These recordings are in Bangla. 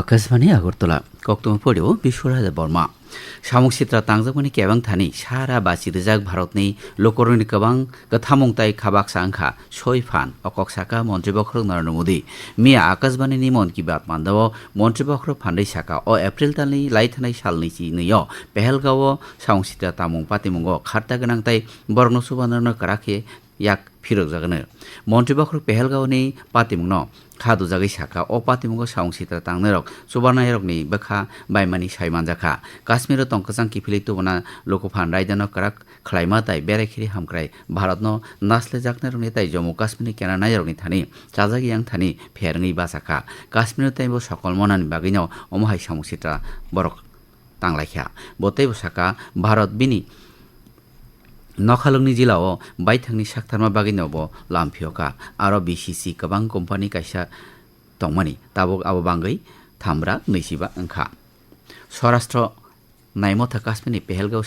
আকাশবাণী আগরতলা। কক্তম পড়েও বিশ্বরাজ বর্মা। সামুক সিত্রা তাংজাকনি কেবং থানি, সারা বাসি রেজাক ভারতনি লোকরণী কবাং কথামং তাই খাবাক সাংখা সই ফান, অকক সাকা মন্ত্রী বখর নরেন্দ্র মোদী। মিয়া আকাশবাণী নি মন কি বাত মান্দাব মন্ত্রী বখর ফান্ডাই সাকা ও এপ্রিল তালনি লাই থানাই সালনি চি নই পেহেলগাঁও, সামুক সিত্রা তামুং পাতিমুঙ্গ খার্তা গোনাং তাই বর্ণ সুবানরণ কারাখে, ইয়াক phirokjagano montri bakhorok pehelgaoni patimungno khadu jagai saka o patimungo saung sitra tangnarok chubarna yarokni bakha baimani saimanjaka kashmiro tongkachang kiphili tubona lokophan raidano karak khlaima tai berakhiri hamkrai bharatno nasle jaknerokni tai Jammu কাশ্মীরে কেনানা yarokni thani chajagi yang thani pherngi basaka Kashmir তাইব সকল মনানি বাগিনাও অমহাই সামুসিত্রা বরক তাংলাইখা বতেইব সাকা ভারত বিনি नखालंनि जिल्लायाव बायथांनि साक्थारमा बागिनावबो लामफियका आरो बिसिसि गोबां कम्पानि कायसा दंमानि ताबो आबो बांगै थामब्रा नैजिबा ओंखा स्वराष्ट्र नायमथा काश्मीरनि पेहेलगाव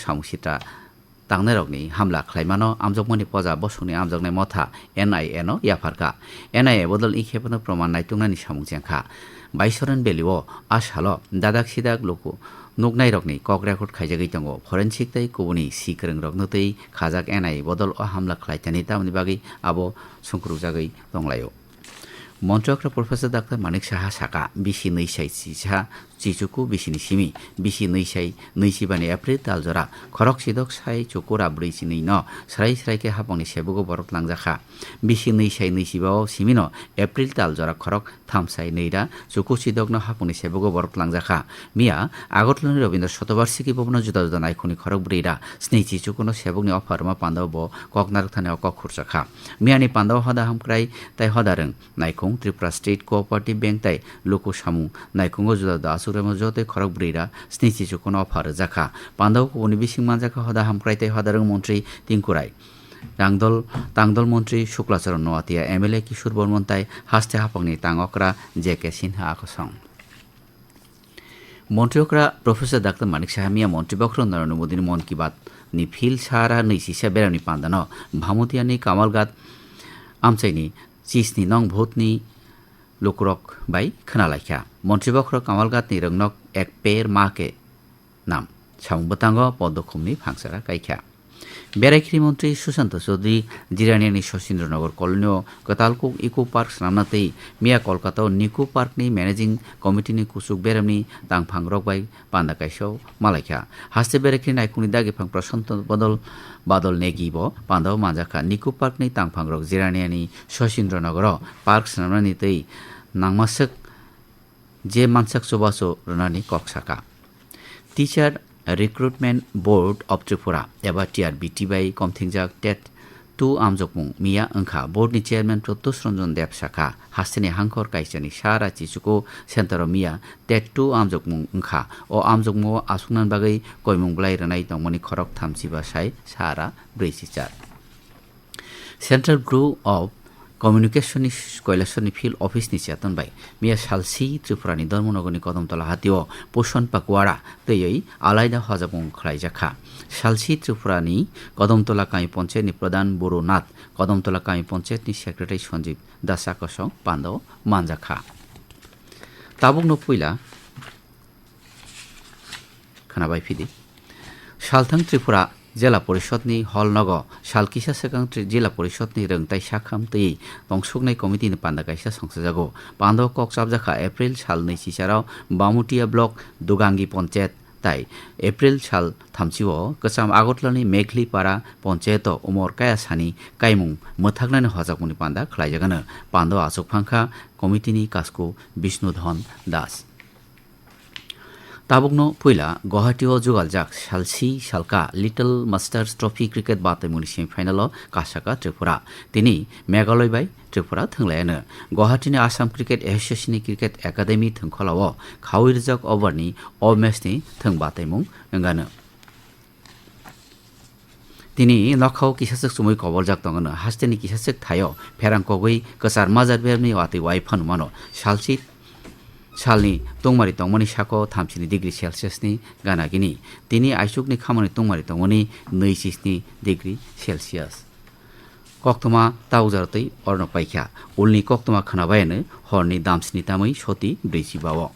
তাংনাইরকনি হামলা খ্লাইমানো আমজকমনি পজা বসুনি আমজকনাই মথা এন ইয়াফারকা এ বদল ই খেপনো প্রমাণ নাইতুংনানি সামুংজেংখা বাইশরণ বেলিও আশালো দাদাক সিদাক লোকু নুকনাই রকনি কক রেকর্ড খাইজাগৈ তঙ্গ ফরেনসিক তাই কুবনি সিক্রং রকনতেই খাজাক এন আই বদল ও হামলা খ্লাইতানি তামনি বাগৈ আবো সুংক্রুজাগৈ দংলায় মন্ত্রক প্রফেসর ডাক্তার মানিক সাহা সাকা বিশি নৈসাই সিসা 지주구 미신이 심이 미신의 샤이 느시반의 애플 달저라 거럭시덕 사이 조꼬라 브리시니너 사라이스라이게 하봉니 세부고 버럭 랑자카 미신의 샤이 느시바오 시미노 애플 달저라 거럭 탐사이 느이라 조코시덕너 하봉니 세부고 버럭 랑자카 미야 아거틀런 রবীন্দ্র শতবার্ষিকী ভবন জুদা জুদা নাইখনি খরক বুড়িরা স্নেহি চুকুনো সেবকনি অফারমা পান্দাও ব ককনারক থানে অক খুরসাখা মিয়ানি পান্দাও হদা হামক্রাই তাই হদারং নাইখং ত্রিপুরা স্টেট কোঅপারেটিভ ব্যাংক তাই লোকো সামু নাইখঙ্গ জুদা দাস সুরেম ᱡᱚᱛᱮ খরক ব্রীরা ᱥᱱᱤᱪᱤ ᱪᱩᱠᱚᱱ অফার ᱡᱟᱠᱟ পান্ডব ᱠᱚ ᱩᱱᱤ ᱵᱤᱥᱤᱝ হদা হামক্রাইতে হদারং মন্ত্রী তিঙ্কুরাই রাংদল, তাংদল মন্ত্রী Shuklacharan Noatia M L A Kishore বর্মন্তাই হাস্তে হাসতে হাপাংনি জে কে সিনহা আকসং। মন্ত্রীকরা প্রফেসর ডাক্তার মানিক সাহামিয়া মন্ত্রী বক্র নরেন্দ্র মোদীর মন কি বাত নি ফিল সারা নই সিসা বেরানি পান্দান ভামতিয়ানি কামালগাত আমচাইনি চিসনি নং ভূতনি lukrok bai khonalaikha montri bokhro kamalgatni rongnok ek per ma ke nam chamung botango podokhumni phangsara kaikha ব্যারাইখিরি মন্ত্রী সুশান্ত চৌধুরী জিরানিয়ানি শচীন্দ্রনগর કોલોનીઓ કતાલકુ ઇકો પાર્ક સ્નામનાતઈ મિયા કોલકાતા નિકો પાર્કની મેનેજિંગ કમિટીની કુસુક બેરમની તાંગ ફાંગ રોગભાઈ પાંદા કાઈશવ માલાખ્યા હાસ્ય બેરેખી નાયકુની દાગે ફાંગ પ્રશાંત બદલ બાદલ નેગીબ પાંદવ માંજાખા નિકો પાર્કની તાંગ ફાંગ રોગ જીરાણિયાની શચીન્દ્રનગર પાર્ક સ્નામનાની તઈ નાંગમાસક જે માનસક સુબાસો રનાની કોક્ષાકા teacher recruitment board of Tripura एबा टिआरबिटि बाय कमथिंजाक टेट टु आमजकमुं मिया ओंखा बोर्डनि चेयारमेन प्रत्युष रञ्जन देब शाखा हास्तेनि हांखर काइसानि सारा चिचुको सेन्टर मिया टेट टु आमजकमुं ओंखा अ आमजकमुं आसुंनान बागै कयमुं ब्लाइरनाय दंमनि खरक थामसिबा साय सारा ब्रैसिचार सेन्ट्रेल ग्रुप अफ कम्युनिकेसन कैलाशनि फिल्ड अफिसनि चेतनबाय मिया सालसि त्रिपुरानि धर्मनगरनि कदमतला हातिव पोषण पाकुवारा तैयै आलायदा हजाबं खलायजाखा सालसि त्रिपुरानि कदमतला कामी पञ्चायतनि प्रधान बर'नाथ कदमतला कामी पञ्चायतनि सेक्रेटारि सञ्जीव दासाकसं पाण्डव मान्जाखा ताबुंनो फैला खोनाबाय फिदि सालथां त्रिपुरा জেলা পরিষদনি হলনগ 샬키샤스강트 지라 পরিষদ নিরং তাই শাখামতেই বংশগনাই কমিটি নি পান্দা কাইসা সংসাজাগো পান্দ কক সাবজাখা এপ্রিল সাল নাই সিসারাও বামুটিয়া ব্লক দুগাঙ্গি পঞ্চায়েত তাই এপ্রিল সাল থামচিও কসাম আগতলানি মেঘলি পাড়া পঞ্চায়েত উমর কায়া সানি কাইমুং মথাগনানি হজাকুনি পান্দা খলাইজাগানো পান্দ আসুক ফাঙ্কা কমিটিনি কাসকু বিষ্ণুধন দাস। विष्णुधन दास ताबुकनो पुइला गुवाहाटीआव जुगालजाक सालसी सालका little masters trophy cricket बातायमुनि semi-final कासाका Tripura दिनै Meghalaya bye Tripura थोंलायानो गुवाहाटीनि Assam cricket एसोसिएशननि cricket academy थोंखलाव खाविरजाक अभारनि अ मेचनि थों बातायमुं ओंगानो তিনি নখাও কিসাসক সুমই কবল জাক দঙনো হাস্তেনি কিসাসক থায় ফেরাংকগৈ কসার মাজার বেরনি ওয়াতি 살리 동마리 동머니 샤코 탐치니 디그리 셀시어스니 가나기니 তিনি আইসুকনি খামানি তোমারি তমনি নৈশিসনি ডিগ্রি সেলসিয়াস কক্তমা তাউজারতই অর্ণ পাইখা উলনি কক্তমা খানাবায়নে হরনি দামসনি তামই সতি ব্রেসি বাও